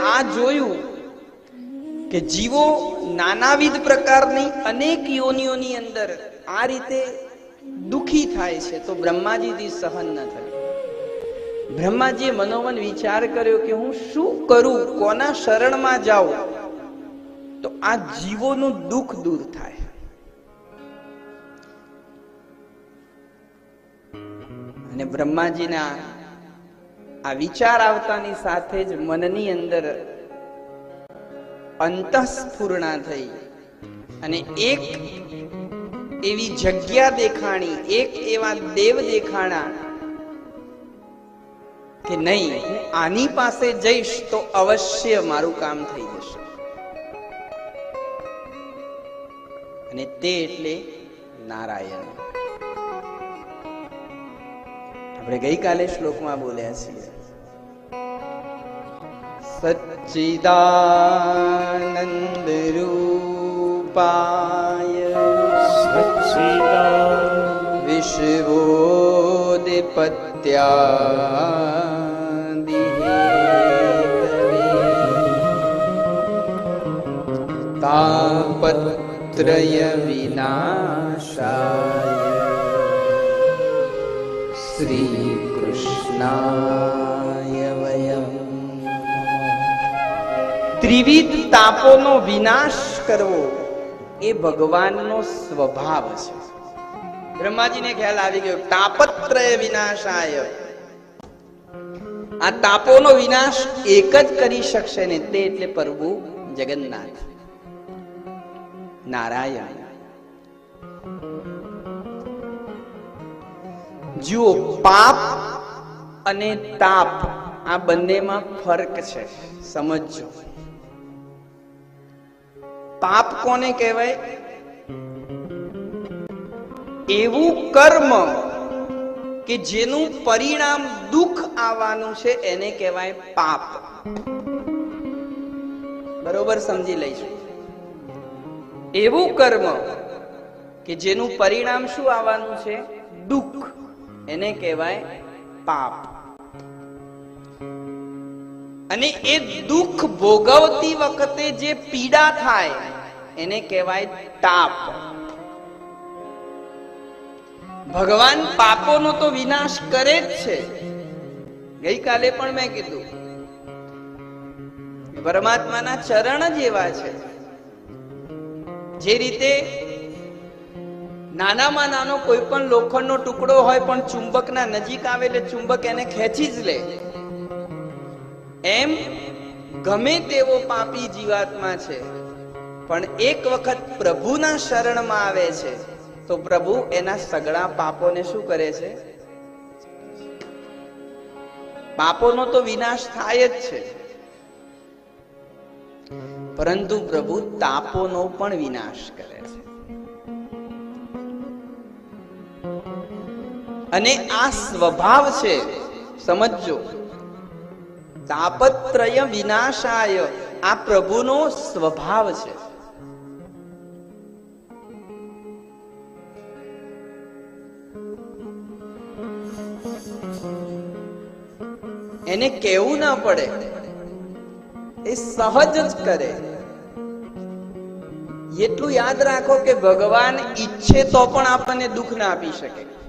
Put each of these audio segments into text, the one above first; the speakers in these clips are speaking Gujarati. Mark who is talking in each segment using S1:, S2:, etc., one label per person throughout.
S1: આ જોયું કે જીવો નાનાવિધ પ્રકારની અનેક યોનિઓની અંદર આ રીતે દુખી થાય છે, તો બ્રહ્માજીથી સહન ન થયું. બ્રહ્માજીએ મનોમન વિચાર કર્યો કે હું શું કરું, કોના શરણમાં જાઉં, તો આ જીવોનું દુઃખ દૂર થાય. અને બ્રહ્માજીના આ વિચાર આવતાની સાથે જ મનની અંદર અંતઃસ્ફૂર્ણા થઈ. અને એક એવી જગ્યા દેખાણી, એક એવા દેવ દેખાણા કે નહીં, હું આની પાસે જઈશ તો અવશ્ય મારું કામ થઈ જશે. અને તે એટલે નારાયણ. આપણે ગઈકાલે શ્લોકમાં બોલ્યા છીએ. सच्चिदानन्दरूपाय सच्चिदा विश्वोदिपत्या तापत्रयविनाशाय श्रीकृष्णा ત્રિવિધ તાપોનો વિનાશ કરવો એ ભગવાનનો સ્વભાવ છે. બ્રહ્માજીને ખ્યાલ આવી ગયો, તાપત્રય વિનાશાય. આ તાપોનો વિનાશ એક જ કરી શકશે ને તે એટલે પ્રભુ જગન્નાથ. નારાયણ. જુઓ, પાપ અને તાપ આ બંનેમાં ફરક છે. સમજજો. પાપ કોને કહેવાય? એવું કર્મ કે જેનું પરિણામ દુઃખ આવવાનું છે, એને કહેવાય પાપ. બરોબર સમજી લઈશું. એવું કર્મ કે જેનું પરિણામ શું આવવાનું છે? દુઃખ. એને કહેવાય પાપ. અને એ દુઃખ ભોગવતી વખતે જે પીડા થાય, એને કહેવાય તાપ. ભગવાન પાપોનો તો વિનાશ કરે જ છે. ગઈકાલે પણ મેં કીધું, પરમાત્માના ચરણ જ એવા છે. જે રીતે નાનામાં નાનો કોઈ પણ લોખંડનો ટુકડો હોય પણ ચુંબકના નજીક આવે એટલે ચુંબક એને ખેંચી જ લે. એમ ગમે તેવો પાપી જીવાત્મા છે. પણ એક વખત પ્રભુના શરણમાં આવે છે, તો પ્રભુ એના સગળા પાપોને શું કરે છે? પાપોનો તો વિનાશ થાય જ છે. પરંતુ પ્રભુ તાપોનો પણ વિનાશ કરે છે. અને આ સ્વભાવ છે, સમજજો. તાપત્રય વિનાશાય આ પ્રભુનો સ્વભાવ છે. એને કેવું ના પડે. એ સહજ જ કરે. એટલું યાદ રાખો કે ભગવાન ઈચ્છે તો પણ આપણને દુઃખ ના આપી શકે.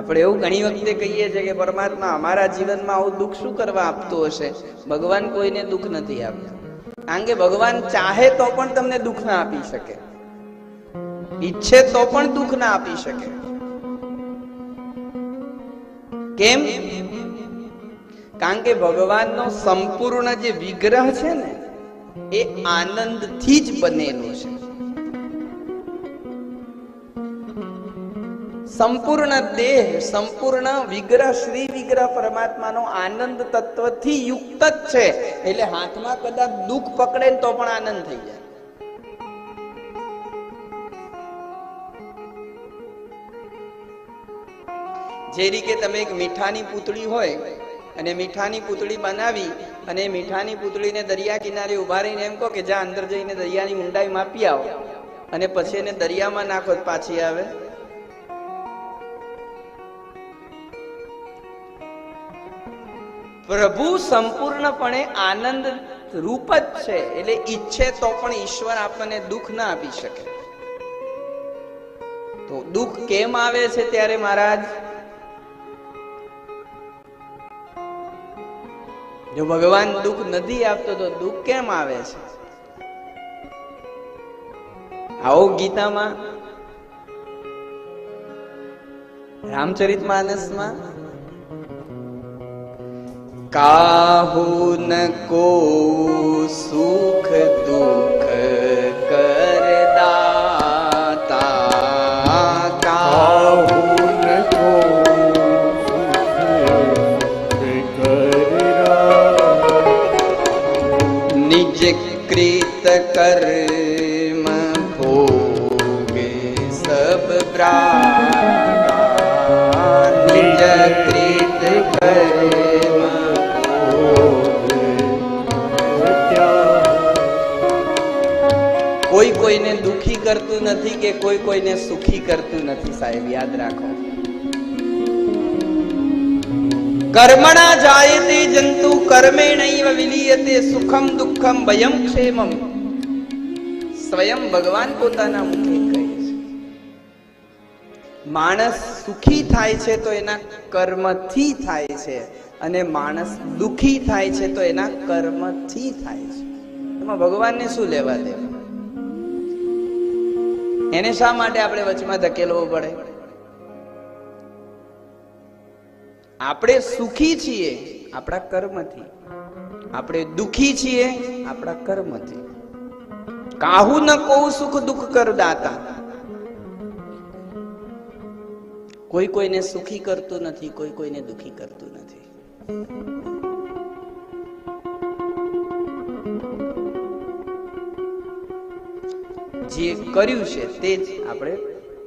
S1: આપણે એવું ઘણી વખતે કહીએ છીએ કે પરમાત્મા અમારા જીવનમાં આવું દુઃખ શું કરવા આપતો હશે? ભગવાન કોઈને દુઃખ નથી આપતો કારણ કે ભગવાન ચાહે તો પણ તમને દુઃખ ના આપી શકે. ઈચ્છે તો પણ દુઃખ ના આપી શકે. કેમ? કારણ કે ભગવાનનો સંપૂર્ણ જે વિગ્રહ છે ને, એ આનંદથી જ બનેલો છે. સંપૂર્ણ દેહ, સંપૂર્ણ વિગ્રહ, શ્રી વિગ્રહ પરમાત્માનો આનંદ તત્વથી યુક્ત જ છે. એટલે હાથમાં કદાચ દુઃખ પકડે તો પણ આનંદ થઈ જાય. જે રીતે તમે એક મીઠાની પૂતળી હોય અને મીઠાની પૂતળી બનાવી અને મીઠાની પૂતળીને દરિયા કિનારે ઊભા રહીને એમ કહો કે જ્યાં અંદર જઈને દરિયાની ઊંડાઈ માપી આવો. અને પછી એને દરિયામાં નાખો પાછી આવે. પ્રભુ સંપૂર્ણપણે આનંદ રૂપ જ છે, એટલે ઈચ્છે તો પણ ઈશ્વર આપણને દુઃખ ના આપી શકે. તો દુઃખ કેમ આવે છે ત્યારે મહારાજ? જો ભગવાન દુઃખ નથી આપતો તો દુઃખ કેમ આવે છે? આવો ગીતામાં રામચરિત માનસમાં काहू न को सुख दुख कर दाता काहू करदा काया निज कृत कर કરતું નથી કે કોઈ કોઈને સુખી કરતું નથી, સાહેબ, યાદ રાખો. કર્મણા જાયતે જંતુ, કર્મેણૈવ વિલીયતે સુખમ દુઃખમ ભયમ ક્ષેમમ સ્વયં ભગવાન પોતાના મુખે કહે છે. માણસ સુખી થાય છે તો એના કર્મથી થાય છે અને માણસ દુખી થાય છે તો એના કર્મથી થાય છે. એમાં ભગવાનને શું લેવા દેવા? એને શા માટે આપણે વચમાં ધકેલવો પડે? આપણે સુખી છીએ આપણા કર્મથી. આપણે દુખી છીએ આપણા કર્મથી. કાહુ ન કહું સુખ દુઃખ કરદાતા. કોઈ કોઈને સુખી કરતું નથી, કોઈ કોઈને દુખી કરતું નથી. જે કર્યું છે તે જ આપણે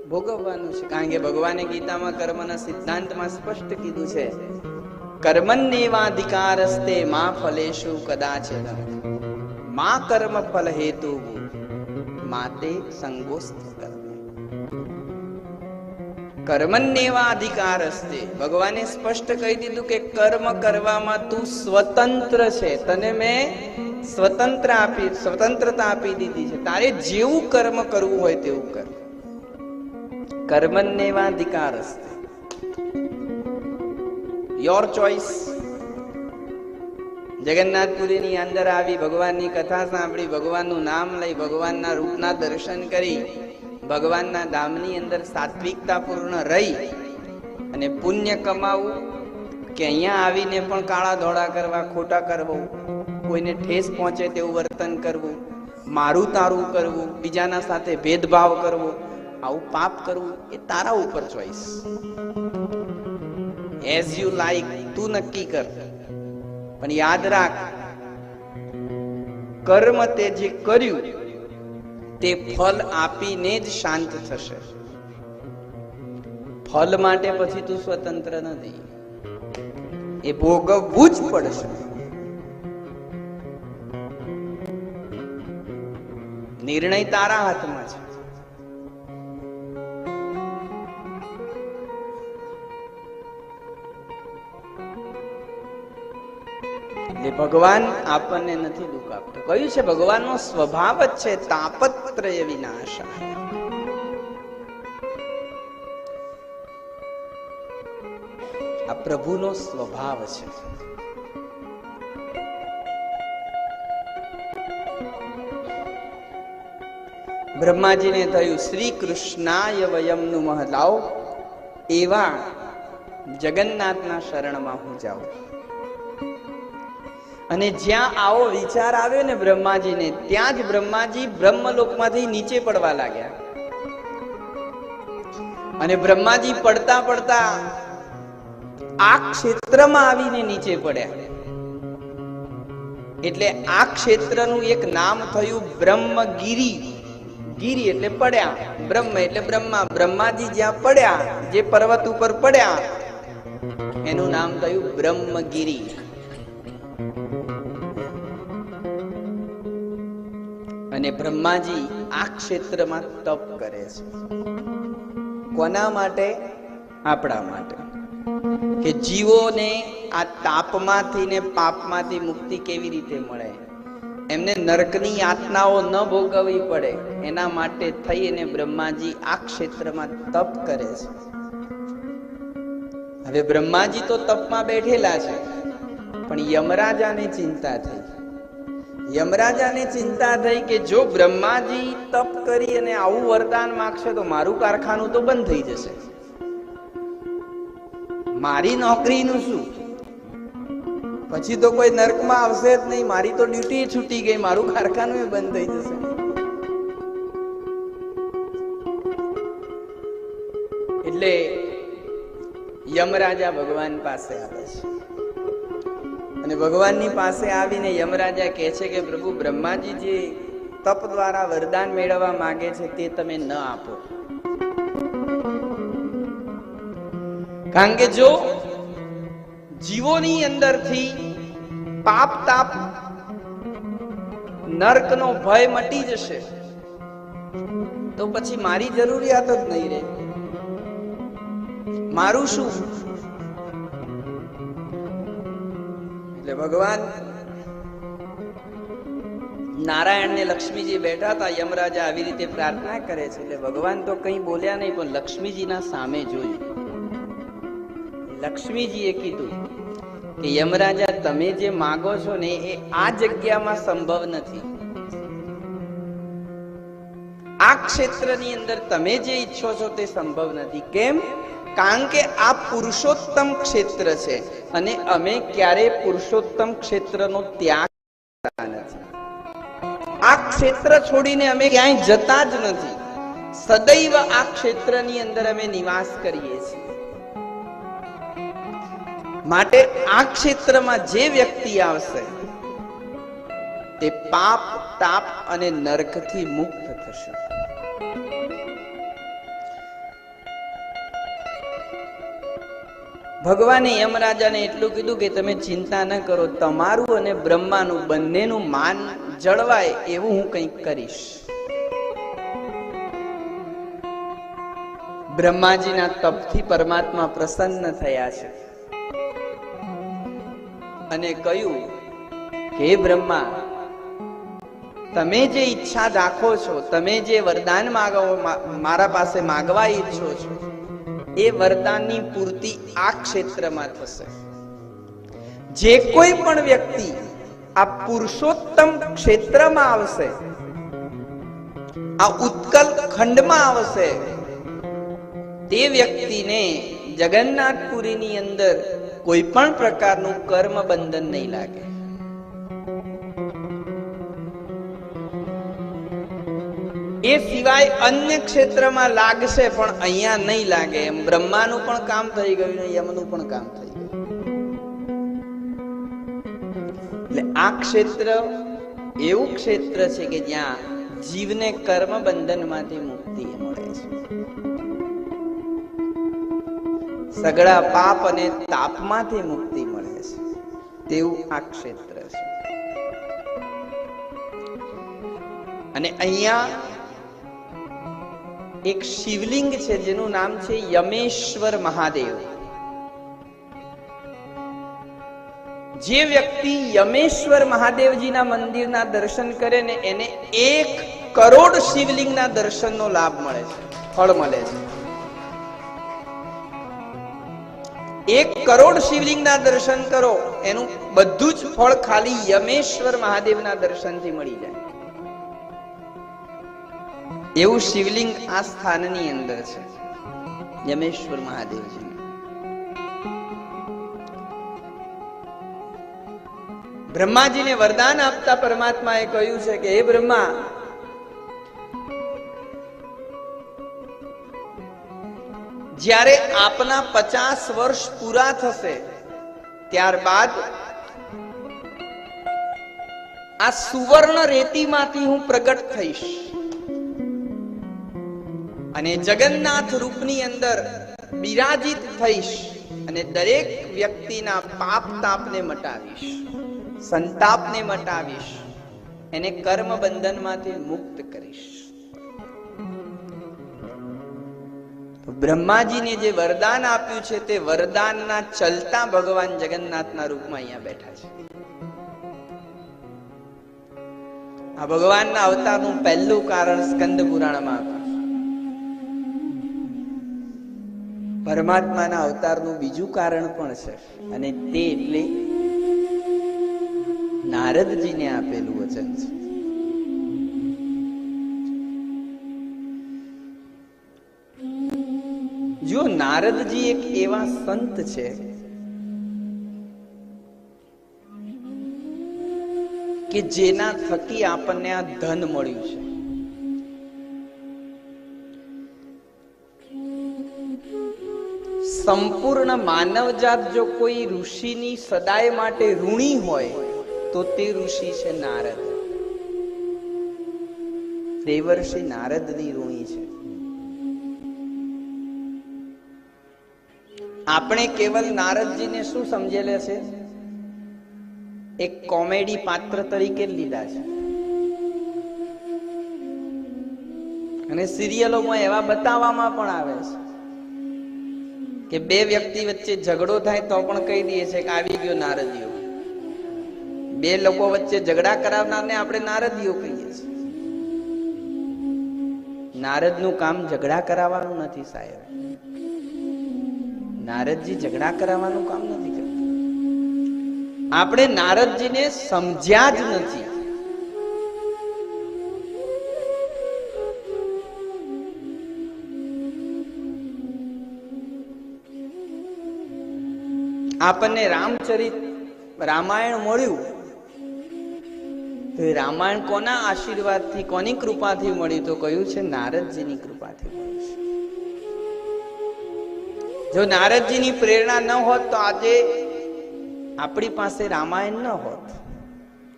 S1: ભોગવવાનું છે. કારણ કે ભગવાને ગીતામાં કર્મના સિદ્ધાંતમાં સ્પષ્ટ કીધું છે કર્મન્નેવાધિકારસ્તે મા ફલેશુ કદાચ મા કર્મ ફલ હેતુ માતે સંગોસ્ત કર્મ કર્મન્નેવા અધિકાર હસ્તે ભગવાને સ્પષ્ટ કહી દીધું કે કર્મ કરવામાં તું સ્વતંત્ર છે તને મેં સ્વતંત્ર આપી સ્વતંત્રતા આપી દીધી છે તારે જેવું કર્મ કરવું હોય તેવું કર કર્મન્નેવા અધિકાર હસ્તે યોર ચોઇસ જગન્નાથપુરીની અંદર આવી ભગવાનની કથા સાંભળી ભગવાનનું નામ લઈ, ભગવાનના રૂપના દર્શન કરી ભગવાનના ધામની અંદર સાત્વિકતા પૂર્ણ રહી અને પુણ્ય કમાવું કે અહીંયા આવીને પણ કાળા ધોળા કરવા, ખોટા કરવું, કોઈને ઠેસ પહોંચે તેવું વર્તન કરવું, મારું તારું કરવું, બીજાના સાથે ભેદભાવ કરવો, આવું પાપ કરવું એ તારા ઉપર ચોઈસ. એઝ યુ લાઈક તું નક્કી કર. પણ યાદ રાખ, કર્મ તે જે કર્યું તે ફલ આપીને જ શાંત થશે. ફલ માટે પછી તું સ્વતંત્ર નથી. એ ભોગવવું જ પડશે. નિર્ણય તારા હાથમાં છે. ભગવાન આપણને નથી દુઃખ આપતો કહ્યું છે ભગવાનનો સ્વભાવ જ છે તાપત્રય વિનાશાય આ પ્રભુનો સ્વભાવ છે બ્રહ્માજીને થયું શ્રી કૃષ્ણાય વયમનું મહલાવ એવા જગન્નાથના શરણમાં હું જાઉં અને જ્યાં આવો વિચાર આવ્યો ને બ્રહ્માજીને, ત્યાં જ બ્રહ્માજી બ્રહ્મલોકમાંથી નીચે પડવા લાગ્યા. અને બ્રહ્માજી પડતા પડતા આ ક્ષેત્રમાં આવીને નીચે પડ્યા. એટલે આ ક્ષેત્રનું એક નામ થયું બ્રહ્મગીરી. ગીરી એટલે પડ્યા, બ્રહ્મ એટલે બ્રહ્મા. બ્રહ્માજી જ્યાં પડ્યા, જે પર્વત ઉપર પડ્યા, એનું નામ થયું બ્રહ્મગીરી. અને બ્રહ્માજી આ ક્ષેત્રમાં તપ કરે છે. કોના માટે? આપણા માટે. કે જીવોને આ તાપમાંથી ને પાપમાંથી મુક્તિ કેવી રીતે મળે? એમને નરકની યાતનાઓ ન ભોગવવી પડે. એના માટે થઈ અને બ્રહ્માજી આ ક્ષેત્રમાં તપ કરે છે. હવે બ્રહ્માજી તો તપમાં બેઠેલા છે. પણ યમરાજાને ચિંતા થઈ. યમરાજાને ચિંતા થઈ કે જો બ્રહ્માજી તપ કરી અને આવું વરદાન માગશે તો મારું કારખાનું તો બંધ થઈ જશે. મારી નોકરીનું શું? પછી તો કોઈ નર્કમાં આવશે જ નહીં, મારી તો ડ્યુટી છૂટી ગઈ, મારું કારખાનું બંધ થઈ જશે. એટલે યમરાજા ભગવાન પાસે આવે છે. અને ભગવાનની પાસે આવીને યમરાજા કહે છે કે, પ્રભુ બ્રહ્માજી જે તપ દ્વારા વરદાન મેળવવા માંગે છે, તે તમે ન આપો. કારણ કે જો જીવોની અંદરથી પાપ તાપ નર્કનો ભય મટી જશે, તો પછી મારી જરૂરિયાત જ નહીં રહે. મારું શું? એટલે ભગવાન નારાયણ ને લક્ષ્મીજી બેઠા હતા, યમરાજા આવી રીતે પ્રાર્થના કરે છે. એટલે ભગવાન તો કઈ બોલ્યા નહીં, પણ લક્ષ્મીજીના સામે જોયું. લક્ષ્મીજીએ કીધું કે, યમરાજા, તમે જે માગો છો ને, એ આ જગ્યામાં સંભવ નથી. આ ક્ષેત્રની અંદર તમે જે ઈચ્છો છો તે સંભવ નથી. કેમ? કારણ કે આ પુરુષોત્તમ ક્ષેત્ર છે અને અમે ક્યારે પુરુષોત્તમ ક્ષેત્રનો ત્યાગ નથી. આ ક્ષેત્ર છોડીને અમે ક્યાંય જતા જ નથી. સદૈવ આ ક્ષેત્રની અંદર અમે નિવાસ કરીએ છીએ. માટે આ ક્ષેત્રમાં જે વ્યક્તિ આવશે, તે પાપ, તાપ અને નરકથી મુક્ત થશે. ભગવાને યમરાજાને એટલું કીધું કે તમે ચિંતા ન કરો, તમારું અને બ્રહ્માનું બંનેનું માન જળવાય એવું હું કંઈક કરીશ. બ્રહ્માજીના તપથી પરમાત્મા પ્રસન્ન થયા છે. અને કહ્યું કે બ્રહ્મા, તમે જે ઈચ્છા રાખો છો, તમે જે વરદાન માગો મારા પાસે માગવા ઈચ્છો છો એ વરદાનની પૂર્તિ આ ક્ષેત્રમાં થશે. જે કોઈ પણ વ્યક્તિ આ પુરુષોત્તમ ક્ષેત્રમાં આવશે, આ ઉત્કલ ખંડમાં આવશે, તે વ્યક્તિને જગન્નાથપુરીની અંદર કોઈ પણ પ્રકારનું કર્મ બંધન નહીં લાગે. એ સિવાય અન્ય ક્ષેત્રમાં લાગશે પણ અહીંયા નહીં લાગે. એમ બ્રહ્માનું પણ કામ થઈ ગયું ને યમનું પણ કામ થઈ ગયું. એટલે આ ક્ષેત્ર એવું ક્ષેત્ર છે કે જ્યાં જીવને કર્મ બંધનમાંથી મુક્તિ મળે છે. સગળા પાપ અને તાપમાંથી મુક્તિ મળે છે. તેવું આ ક્ષેત્ર છે. અને અહીંયા એક શિવલિંગ છે જેનું નામ છે યમેશ્વર મહાદેવ. જે વ્યક્તિ યમેશ્વર મહાદેવજીના મંદિરના દર્શન કરે ને એને એક કરોડ શિવલિંગના દર્શનનો લાભ મળે છે, ફળ મળે છે. એક કરોડ શિવલિંગના દર્શન કરો, એનું બધું જ ફળ ખાલી યમેશ્વર મહાદેવના દર્શનથી મળી જાય. એવું શિવલિંગ આ સ્થાનની અંદર છે. યમેશ્વર મહાદેવજી બ્રહ્માજીને વરદાન આપતા પરમાત્માએ કહ્યું છે કે, હે બ્રહ્મા, જ્યારે આપના પચાસ વર્ષ પૂરા થશે, ત્યારબાદ આ સુવર્ણ રેતીમાંથી હું પ્રગટ થઈશ. અને જગન્નાથ રૂપની અંદર બિરાજિત થઈશ અને દરેક વ્યક્તિના પાપ તાપને મટાવીશ, સંતાપને મટાવીશ, એને કર્મ બંધનમાંથી મુક્ત કરીશ. બ્રહ્માજીને જે વરદાન આપ્યું છે તે વરદાનના ચલતા ભગવાન જગન્નાથના રૂપમાં અહીંયા બેઠા છે. આ ભગવાનના અવતારનું પહેલું કારણ સ્કંદ પુરાણમાં પરમાત્માના અવતારનું બીજું કારણ પણ છે. અને તે એટલે નારદજીને આપેલું વચન છે. જો નારદજી એક એવા સંત છે, કે જેના થકી આપણને આ ધન મળ્યું છે. સંપૂર્ણ માનવજાત જો કોઈ ઋષિની સદાય માટે ઋણી હોય, તો તે ઋષિ છે નારદ. દેવર્ષિ નારદની ઋણી છે. આપણે કેવલ નારદજીને શું સમજેલા છે? એક કોમેડી પાત્ર તરીકે લીધા છે. અને સિરિયલોમાં એવા બતાવવામાં પણ આવે છે. કે બે વ્યક્તિ વચ્ચે ઝઘડો થાય તો પણ કહી દઈએ છે કે આવી ગયો નારદીઓ. બે લોકો વચ્ચે ઝઘડા કરાવનારને આપણે નારદીઓ કહીએ છીએ. નારદનું કામ ઝઘડા કરાવવાનું નથી સાહેબ. નારદજી ઝઘડા કરાવવાનું કામ નથી કરતા. આપણે નારદજીને સમજ્યા જ નથી. આપણને રામચરિત રામાયણ મળ્યું, તો રામાયણ કોના આશીર્વાદથી, કોની કૃપાથી મળ્યું? તો કહ્યું છે, નારદજીની કૃપાથી જો નારદજીની પ્રેરણા ન હોત, તો આજે આપણી પાસે રામાયણ ન હોત.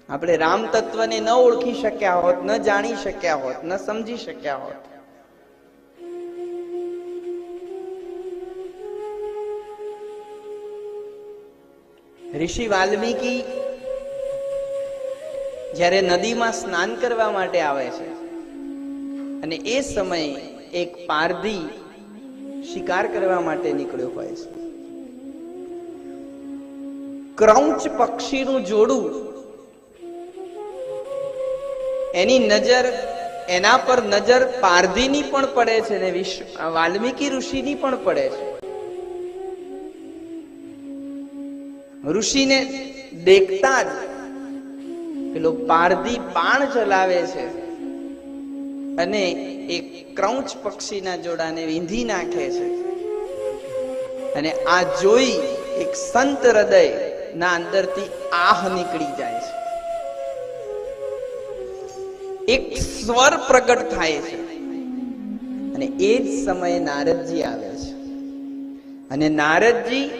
S1: આપણે રામ તત્વને ન ઓળખી શક્યા હોત, ન જાણી શક્યા હોત, ન સમજી શક્યા હોત. ઋષિ વાલ્મીકી જ્યારે નદીમાં સ્નાન કરવા માટે આવે છે અને એ સમયે એક પારધી શિકાર કરવા માટે નીકળ્યો હોય છે. ક્રૌચ પક્ષીનું જોડું એની નજર, એના પર નજર પારધીની પણ પડે છે ને વિશ્વ, વાલ્મીકી ઋષિની પણ પડે છે. ઋષિને દેખતા જ પેલો પારધી પાણ ચલાવે છે અને એ ક્રૌંચ પક્ષીના જોડાને વીંધી નાખે છે. અને આ જોઈ એક સંત હૃદય ના અંદરથી આહ નીકળી જાય છે. એક સ્વર પ્રગટ થાય છે. અને એ જ સમયે નારદજી આવે છે. અને નારદજી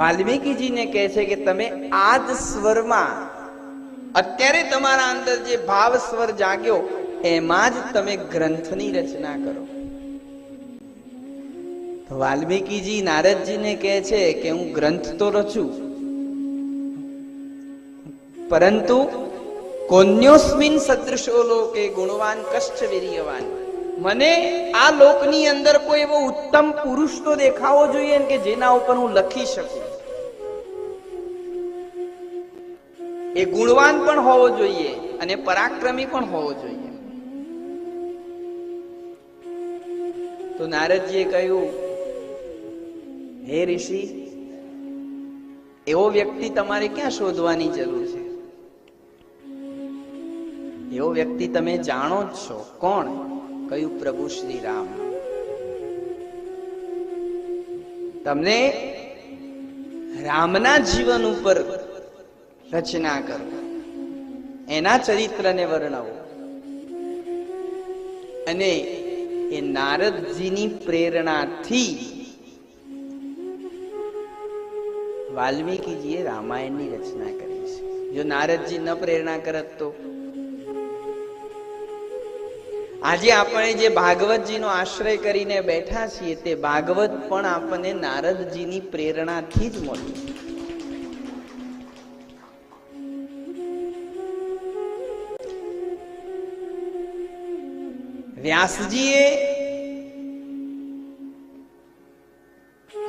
S1: વાલ્મીકીજીને કહે છે કે તમે આ જ સ્વરમાં અત્યારે તમારા અંદર જે ભાવ સ્વર જાગ્યો, એમાં જ તમે ગ્રંથની રચના કરો. તો વાલ્મીકીજી નારદજીને કહે છે કે હું ગ્રંથ તો રચું, પરંતુ કોન્યોસ્મિન સદૃશો લોકે ગુણવાન કષ્ટ વીર્યવાન. મને આ લોકની અંદર કોઈ એવો ઉત્તમ પુરુષ તો દેખાવો જોઈએ કે જેના ઉપર હું લખી શકું. ગુણવાન પણ હોવો જોઈએ અને પરાક્રમી પણ હોવો જોઈએ. તો નારદજીએ કહ્યું, હે ઋષિ, એવો વ્યક્તિ તમારે ક્યાં શોધવાની જરૂર છે? એવો વ્યક્તિ તમે જાણો જ છો. કોણ? કયું પ્રભુ શ્રી રામ તમને રામના જીવન ઉપર રચના કરો. એના ચરિત્રને વર્ણવો. અને એ નારદજીની પ્રેરણાથી વાલ્મીકીજીએ રામાયણની રચના કરી છે. જો નારદજી ન પ્રેરણા કરત તો? આજે આપણે જે ભાગવતજીનો આશ્રય કરીને બેઠા છીએ, તે ભાગવત પણ આપણને નારદજીની પ્રેરણાથી જ મળ્યું. વ્યાસજીએ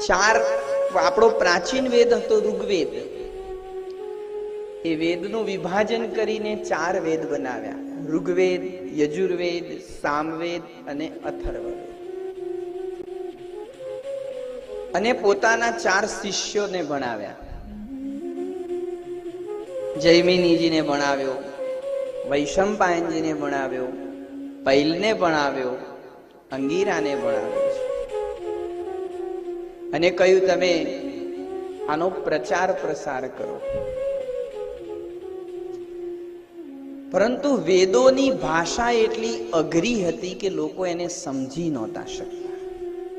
S1: ચાર, આપણો પ્રાચીન વેદ હતો ઋગ્વેદ. એ વેદનું વિભાજન કરીને ચાર વેદ બનાવ્યા. ઋગ્વેદ, યજુર્વેદ, સામવેદ અને અથર્વવેદ. અને પોતાના ચાર શિષ્યોને ભણાવ્યા. જૈમિનીજીને ભણાવ્યો, વૈશંપાયનજીને ભણાવ્યો પૈલને ભણાવ્યો અંગીરાને ભણાવ્યો છે અને કહ્યું, તમે આનો પ્રચાર પ્રસાર કરો. પરંતુ વેદોની ભાષા એટલી અઘરી હતી કે લોકો એને સમજી નહોતા શકતા.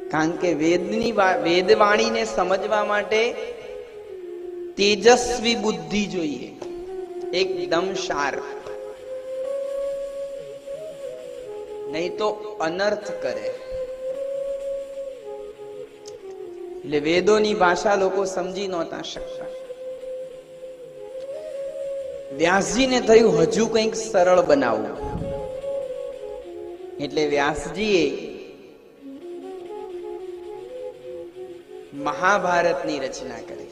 S1: કારણ કે વેદની વેદવાણીને સમજવા માટે તેજસ્વી બુદ્ધિ જોઈએ. એકદમ શાર્પ નહીં તો અનર્થ કરે. એટલે વેદોની ભાષા લોકો સમજી નહોતા શકતા. વ્યાસજીને થયું હજુ કંઈક સરળ બનાવવું. એટલે વ્યાસજીએ મહાભારતની રચના કરી.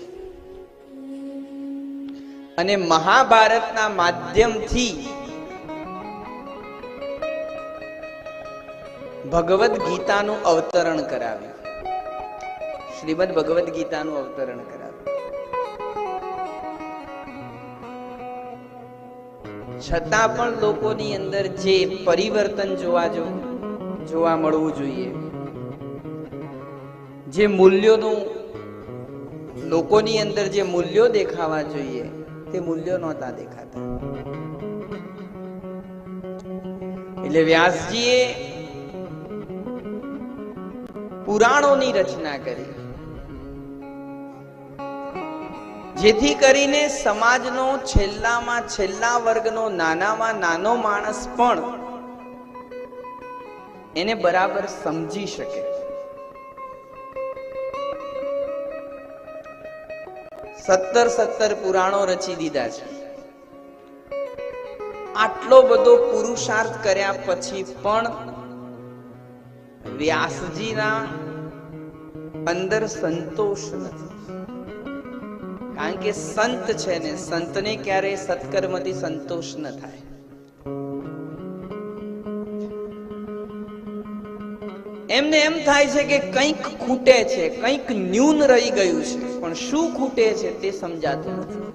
S1: અને મહાભારતના માધ્યમથી ભગવદ ગીતાનું અવતરણ કરાવ્યું. શ્રીમદ ભગવદ્ ગીતાનું અવતરણ કરાવ્યું. છતાં પણ લોકોની અંદર જે પરિવર્તન જોવા જો, જોવા મળવું જોઈએ, જે મૂલ્યોનું, લોકોની અંદર જે મૂલ્યો દેખાવા જોઈએ, તે મૂલ્યો નહોતા દેખાતા. એટલે વ્યાસજીએ પુરાણોની રચના કરી. જેથી કરીને સમાજનો છેલ્લામાં છેલ્લા વર્ગનો નાનામાં નાનો માણસ પણ એને બરાબર સમજી શકે. સત્તર સત્તર પુરાણો રચી દીધા છે. આટલો બધો પુરુષાર્થ કર્યા પછી પણ વ્યાસજીના અંદર સંતોષ નથી. કારણ કે સંત છે ને, સંતને ક્યારેય સત્કર્મથી સંતોષ ન થાય. એમને એમ થાય છે કે કંઈક ખૂટે છે, કંઈક ન્યૂન રહી ગયું છે, પણ શું ખૂટે છે તે સમજાતું નથી.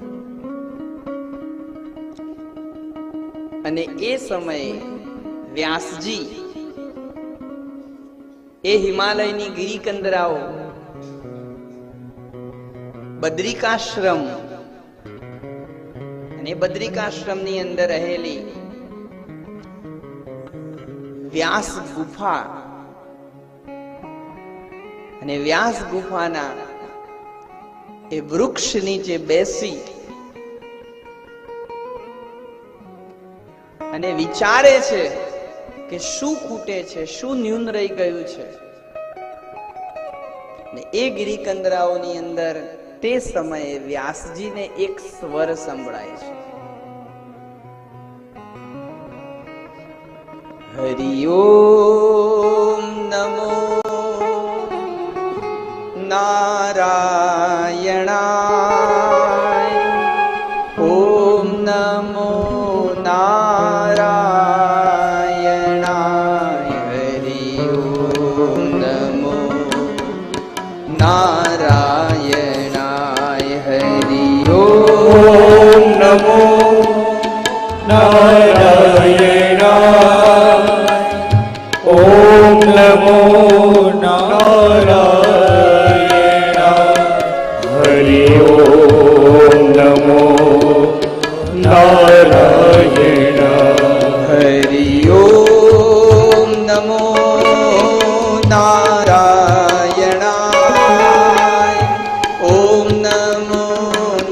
S1: અને એ સમયે વ્યાસજી એ હિમાલયની ગિરિકંદરાઓ બદ્રિકાશ્રમ. અને બદ્રિકાશ્રમની અંદર રહેલી વ્યાસ ગુફા. અને વ્યાસ ગુફાના એ વૃક્ષ નીચે બેસી અને વિચારે છે કે શું ખૂટે છે, શું ન્યૂન રહી ગયું છે. એ ગિરિકંદરાઓની અંદર તે સમયે વ્યાસજીને એક સ્વર સંભળાય છે. હરિઓમ નમો નારાયણાય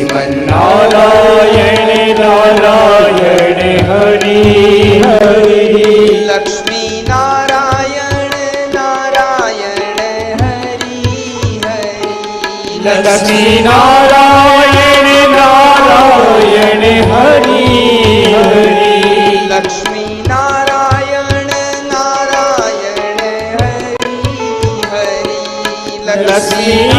S1: શ્રીમન્નારાયણ નારાયણ હરિ હરિ લક્ષ્મી નારાયણ નારાયણ હરિ હરિ
S2: લક્ષ્મી નારાયણ નારાયણ હરિ હરિ
S1: લક્ષ્મી નારાયણ નારાયણ હરિ હરિ
S2: લક્ષ્મી